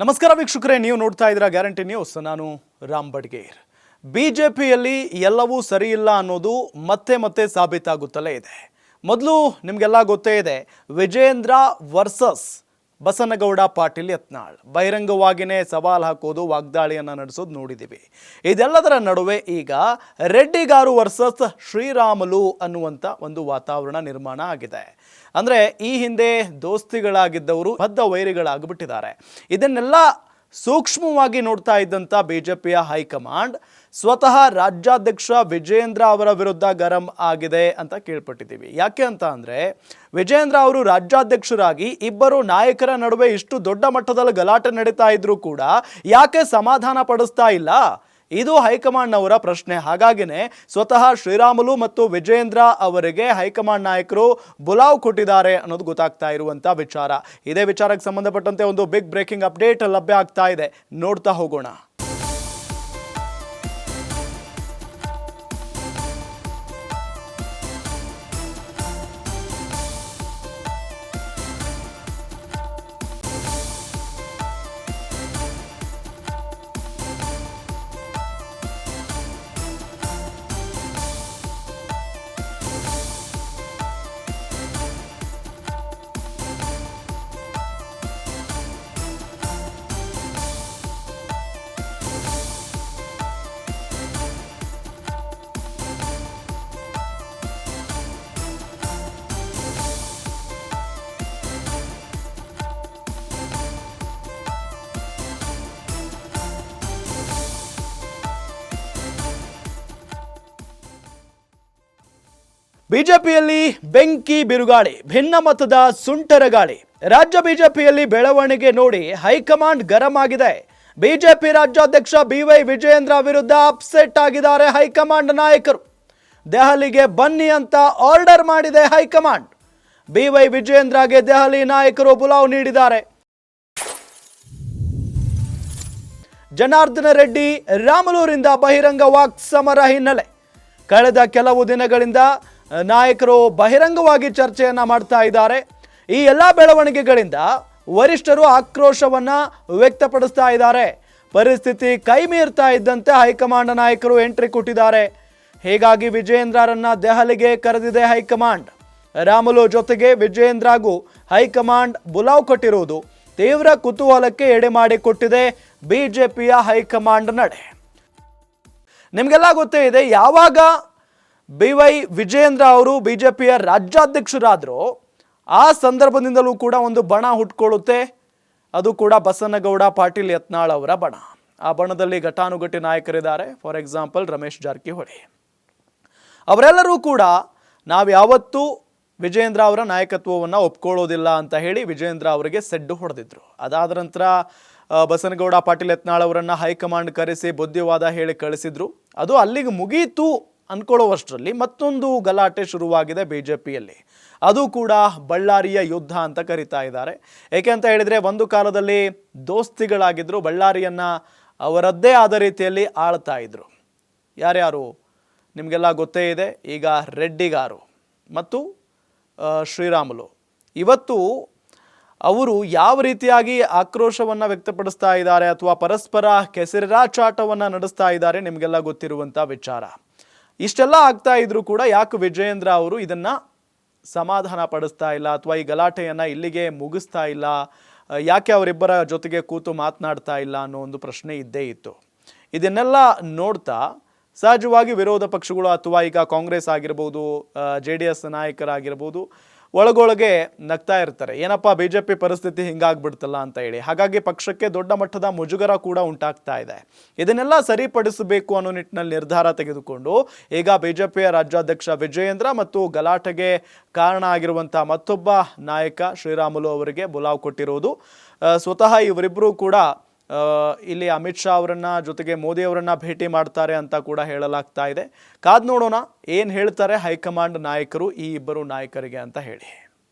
ನಮಸ್ಕಾರ ವೀಕ್ಷಕರೇ, ನೀವು ನೋಡ್ತಾ ಇದ್ದೀರಾ ಗ್ಯಾರಂಟಿ ನ್ಯೂಸ್. ನಾನು ರಾಮ್ ಬಡ್ಗೇರ್. ಪಿಯಲ್ಲಿ ಎಲ್ಲವೂ ಸರಿಯಿಲ್ಲ ಅನ್ನೋದು ಮತ್ತೆ ಮತ್ತೆ ಸಾಬೀತಾಗುತ್ತಲೇ ಇದೆ. ಮೊದಲು ನಿಮಗೆಲ್ಲ ಗೊತ್ತೇ ಇದೆ, ವಿಜೇಂದ್ರ ವರ್ಸಸ್ ಬಸನಗೌಡ ಪಾಟೀಲ್ ಯತ್ನಾಳ್. ಬಹಿರಂಗವಾಗಿಯೇ ಸವಾಲು ಹಾಕೋದು, ವಾಗ್ದಾಳಿಯನ್ನು ನಡೆಸೋದು ನೋಡಿದ್ದೀವಿ ಇದೆಲ್ಲದರ ನಡುವೆ ಈಗ ರೆಡ್ಡಿಗಾರು ವರ್ಸಸ್ ಶ್ರೀರಾಮುಲು ಅನ್ನುವಂಥ ಒಂದು ವಾತಾವರಣ ನಿರ್ಮಾಣ ಆಗಿದೆ. ಅಂದರೆ ಈ ಹಿಂದೆ ದೋಸ್ತಿಗಳಾಗಿದ್ದವರು ಬದ್ಧ ವೈರಿಗಳಾಗಿಬಿಟ್ಟಿದ್ದಾರೆ. ಇದನ್ನೆಲ್ಲ ಸೂಕ್ಷ್ಮವಾಗಿ ನೋಡ್ತಾ ಇದ್ದಂಥ ಬಿಜೆಪಿಯ ಹೈಕಮಾಂಡ್ ಸ್ವತಃ ರಾಜ್ಯಾಧ್ಯಕ್ಷ ವಿಜಯೇಂದ್ರ ಅವರ ವಿರುದ್ಧ ಗರಂ ಆಗಿದೆ ಅಂತ ಕೇಳ್ಪಟ್ಟಿದ್ದೀವಿ. ಯಾಕೆ ಅಂತ ಅಂದರೆ ವಿಜಯೇಂದ್ರ ಅವರು ರಾಜ್ಯಾಧ್ಯಕ್ಷರಾಗಿ ಇಬ್ಬರು ನಾಯಕರ ನಡುವೆ ಇಷ್ಟು ದೊಡ್ಡ ಮಟ್ಟದಲ್ಲಿ ಗಲಾಟೆ ನಡೀತಾ ಇದ್ರೂ ಕೂಡ ಯಾಕೆ ಸಮಾಧಾನ ಪಡಿಸ್ತಾ ಇಲ್ಲ? ಇದು ಹೈಕಮಾಂಡ್ನವರ ಪ್ರಶ್ನೆ. ಹಾಗಾಗಿನೇ ಸ್ವತಃ ಶ್ರೀರಾಮುಲು ಮತ್ತು ವಿಜಯೇಂದ್ರ ಅವರಿಗೆ ಹೈಕಮಾಂಡ್ ನಾಯಕರು ಬುಲಾವ್ ಕೊಟ್ಟಿದ್ದಾರೆ ಅನ್ನೋದು ಗೊತ್ತಾಗ್ತಾ ಇರುವಂತ ವಿಚಾರ. ಇದೇ ವಿಚಾರಕ್ಕೆ ಸಂಬಂಧಪಟ್ಟಂತೆ ಒಂದು ಬಿಗ್ ಬ್ರೇಕಿಂಗ್ ಅಪ್ಡೇಟ್ ಲಭ್ಯ ಆಗ್ತಾ ಇದೆ. ನೋಡ್ತಾ ಹೋಗೋಣ. ಬಿಜೆಪಿಯಲ್ಲಿ ಬೆಂಕಿ ಬಿರುಗಾಳಿ ಭಿನ್ನಮತದ ಸುಂಟರ ಗಾಳಿ. ರಾಜ್ಯ ಬಿಜೆಪಿಯಲ್ಲಿ ಬೆಳವಣಿಗೆ ನೋಡಿ ಹೈಕಮಾಂಡ್ ಗರಂ ಆಗಿದೆ. ಬಿಜೆಪಿ ರಾಜ್ಯಾಧ್ಯಕ್ಷ ಬಿವೈ ವಿಜಯೇಂದ್ರ ವಿರುದ್ಧ ಅಪ್ಸೆಟ್ ಆಗಿದ್ದಾರೆ ಹೈಕಮಾಂಡ್ ನಾಯಕರು. ದೆಹಲಿಗೆ ಬನ್ನಿ ಅಂತ ಆರ್ಡರ್ ಮಾಡಿದೆ ಹೈಕಮಾಂಡ್. ಬಿವೈ ವಿಜಯೇಂದ್ರಗೆ ದೆಹಲಿ ನಾಯಕರು ಬುಲಾವ್ ನೀಡಿದ್ದಾರೆ. ಜನಾರ್ದನ ರೆಡ್ಡಿ ರಾಮಲೂರಿಂದ ಬಹಿರಂಗ ವಾಕ್ ಸಮರ ಹಿನ್ನೆಲೆ. ಕಳೆದ ಕೆಲವು ದಿನಗಳಿಂದ ನಾಯಕರು ಬಹಿರಂಗವಾಗಿ ಚರ್ಚೆಯನ್ನ ಮಾಡ್ತಾ ಇದ್ದಾರೆ. ಈ ಎಲ್ಲ ಬೆಳವಣಿಗೆಗಳಿಂದ ವರಿಷ್ಠರು ಆಕ್ರೋಶವನ್ನ ವ್ಯಕ್ತಪಡಿಸ್ತಾ ಇದ್ದಾರೆ. ಪರಿಸ್ಥಿತಿ ಕೈ ಮೀರ್ತಾ ಇದ್ದಂತೆ ಹೈಕಮಾಂಡ್ ನಾಯಕರು ಎಂಟ್ರಿ ಕೊಟ್ಟಿದ್ದಾರೆ. ಹೀಗಾಗಿ ವಿಜಯೇಂದ್ರರನ್ನ ದೆಹಲಿಗೆ ಕರೆದಿದೆ ಹೈಕಮಾಂಡ್. ರಾಮುಲು ಜೊತೆಗೆ ವಿಜಯೇಂದ್ರಗೂ ಹೈಕಮಾಂಡ್ ಬುಲಾವ್ ಕೊಟ್ಟಿರುವುದು ತೀವ್ರ ಕುತೂಹಲಕ್ಕೆ ಎಡೆ ಮಾಡಿಕೊಟ್ಟಿದೆ ಬಿಜೆಪಿಯ ಹೈಕಮಾಂಡ್ ನಡೆ. ನಿಮಗೆಲ್ಲ ಗೊತ್ತೇ ಇದೆ, ಯಾವಾಗ ಬಿ ವೈ ವಿಜಯೇಂದ್ರ ಅವರು ಪಿಯ ರಾಜ್ಯಾಧ್ಯಕ್ಷರಾದರು ಆ ಸಂದರ್ಭದಿಂದಲೂ ಕೂಡ ಒಂದು ಬಣ ಹುಟ್ಕೊಳ್ಳುತ್ತೆ. ಅದು ಕೂಡ ಬಸನಗೌಡ, ಪಾಟೀಲ್ ಯತ್ನಾಳ್ ಅವರ ಬಣ. ಆ ಬಣದಲ್ಲಿ ಘಟಾನುಘಟಿ ನಾಯಕರಿದ್ದಾರೆ. For example Ramesh Jarkiholi. ಅವರೆಲ್ಲರೂ ಕೂಡ ನಾವು ಯಾವತ್ತೂ ವಿಜೇಂದ್ರ ಅವರ ನಾಯಕತ್ವವನ್ನು ಒಪ್ಕೊಳ್ಳೋದಿಲ್ಲ ಅಂತ ಹೇಳಿ ವಿಜೇಂದ್ರ ಅವರಿಗೆ ಸೆಡ್ಡು ಹೊಡೆದಿದ್ರು. ಅದಾದ ನಂತರ ಬಸನಗೌಡ, ಪಾಟೀಲ್ ಯತ್ನಾಳ್ ಅವರನ್ನು ಹೈಕಮಾಂಡ್ ಕರೆಸಿ ಬುದ್ಧಿವಾದ ಹೇಳಿ ಕಳಿಸಿದ್ರು. ಅದು ಅಲ್ಲಿಗೆ ಮುಗೀತು. ಅನ್ಕೊಳ್ಳುವಷ್ಟರಲ್ಲಿ ಮತ್ತೊಂದು ಗಲಾಟೆ ಶುರುವಾಗಿದೆ ಬಿ ಜೆ ಪಿಯಲ್ಲಿ ಅದು ಕೂಡ ಬಳ್ಳಾರಿಯ ಯುದ್ಧ ಅಂತ ಕರಿತಾ ಇದ್ದಾರೆ. ಏಕೆ ಅಂತ ಹೇಳಿದರೆ ಒಂದು ಕಾಲದಲ್ಲಿ ದೋಸ್ತಿಗಳಾಗಿದ್ದರು ಬಳ್ಳಾರಿಯನ್ನು ಅವರದ್ದೇ ಆದ ರೀತಿಯಲ್ಲಿ ಆಳ್ತಾ ಇದ್ದರು ಯಾರ್ಯಾರು ನಿಮಗೆಲ್ಲ ಗೊತ್ತೇ ಇದೆ, ಈಗ ರೆಡ್ಡಿಗಾರು ಮತ್ತು ಶ್ರೀರಾಮುಲು. ಇವತ್ತು ಅವರು ಯಾವ ರೀತಿಯಾಗಿ ಆಕ್ರೋಶವನ್ನು ವ್ಯಕ್ತಪಡಿಸ್ತಾ ಇದ್ದಾರೆ ಅಥವಾ ಪರಸ್ಪರ ಕೆಸರಾಚಾಟವನ್ನು ನಡೆಸ್ತಾ ಇದ್ದಾರೆ ನಿಮಗೆಲ್ಲ ಗೊತ್ತಿರುವಂಥ ವಿಚಾರ. ಇಷ್ಟೆಲ್ಲ ಆಗ್ತಾ ಇದ್ರೂ ಕೂಡ ಯಾಕೆ ವಿಜಯೇಂದ್ರ ಅವರು ಇದನ್ನು ಸಮಾಧಾನ ಪಡಿಸ್ತಾ ಇಲ್ಲ ಅಥವಾ ಈ ಗಲಾಟೆಯನ್ನು ಇಲ್ಲಿಗೆ ಮುಗಿಸ್ತಾ ಇಲ್ಲ? ಯಾಕೆ ಅವರಿಬ್ಬರ ಜೊತೆಗೆ ಕೂತು ಮಾತನಾಡ್ತಾ ಇಲ್ಲ ಅನ್ನೋ ಒಂದು ಪ್ರಶ್ನೆ ಇದ್ದೇ ಇತ್ತು. ಇದನ್ನೆಲ್ಲ ನೋಡ್ತಾ ಸಹಜವಾಗಿ ವಿರೋಧ ಪಕ್ಷಗಳು ಅಥವಾ ಈಗ ಕಾಂಗ್ರೆಸ್ ಆಗಿರ್ಬೋದು ಜೆ ಡಿ ಎಸ್ ನಾಯಕರಾಗಿರ್ಬೋದು ಒಳಗೊಳಗೆ ನಗ್ತಾ ಇರ್ತಾರೆ. ಏನಪ್ಪ ಬಿ ಜೆ ಪಿ ಪರಿಸ್ಥಿತಿ ಹಿಂಗಾಗ್ಬಿಡ್ತಲ್ಲ ಅಂತ ಹೇಳಿ. ಹಾಗಾಗಿ ಪಕ್ಷಕ್ಕೆ ದೊಡ್ಡ ಮಟ್ಟದ ಮುಜುಗರ ಕೂಡ ಉಂಟಾಗ್ತಾ ಇದೆ. ಇದನ್ನೆಲ್ಲ ಸರಿಪಡಿಸಬೇಕು ಅನ್ನೋ ನಿಟ್ಟಿನಲ್ಲಿ ನಿರ್ಧಾರ ತೆಗೆದುಕೊಂಡು, ಈಗ ಬಿ ಜೆ ಪಿಯ ರಾಜ್ಯಾಧ್ಯಕ್ಷ ವಿಜಯೇಂದ್ರ ಮತ್ತು ಗಲಾಟೆಗೆ ಕಾರಣ ಆಗಿರುವಂಥ ಮತ್ತೊಬ್ಬ ನಾಯಕ ಶ್ರೀರಾಮುಲು ಅವರಿಗೆ ಬುಲಾವ್ ಕೊಟ್ಟಿರುವುದು. ಸ್ವತಃ ಇವರಿಬ್ಬರೂ ಕೂಡ ಇಲ್ಲಿ ಅಮಿತ್ ಶಾ ಅವರನ್ನು ಜೊತೆಗೆ ಮೋದಿ ಅವರನ್ನು ಭೇಟಿ ಮಾಡ್ತಾರೆ ಅಂತ ಕೂಡ ಹೇಳಲಾಗ್ತಾ ಇದೆ. ಕಾದ್ ನೋಡೋಣ, ಏನು ಹೇಳ್ತಾರೆ ಹೈಕಮಾಂಡ್ ನಾಯಕರು, ಈ ಇಬ್ಬರು ನಾಯಕರಿಗೆ ಅಂತ ಹೇಳಿ.